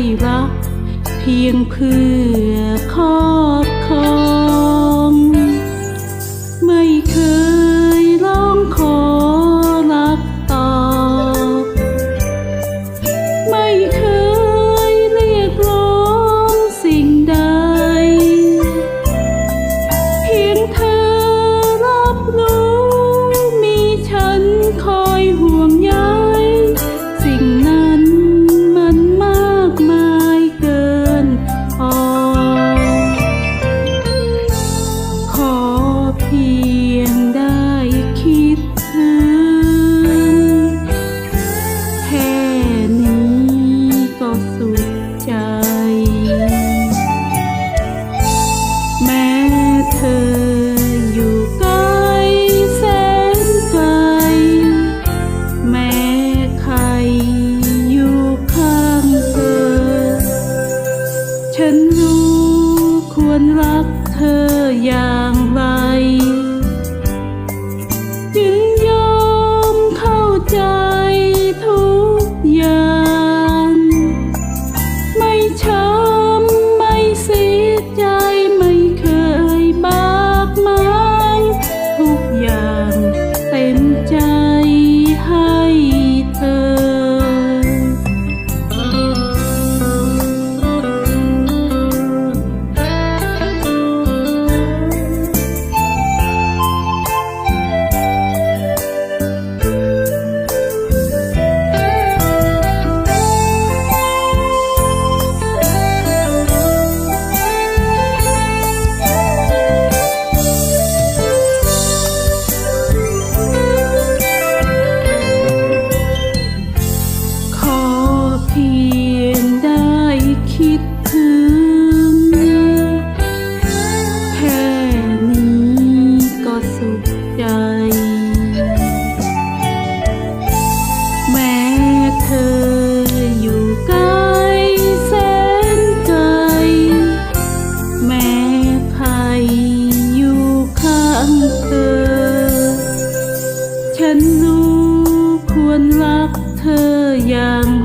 ช่รักเพียงเพื่อ peace. 求。างเธอ ฉันรู้ควรรักเธออย่าง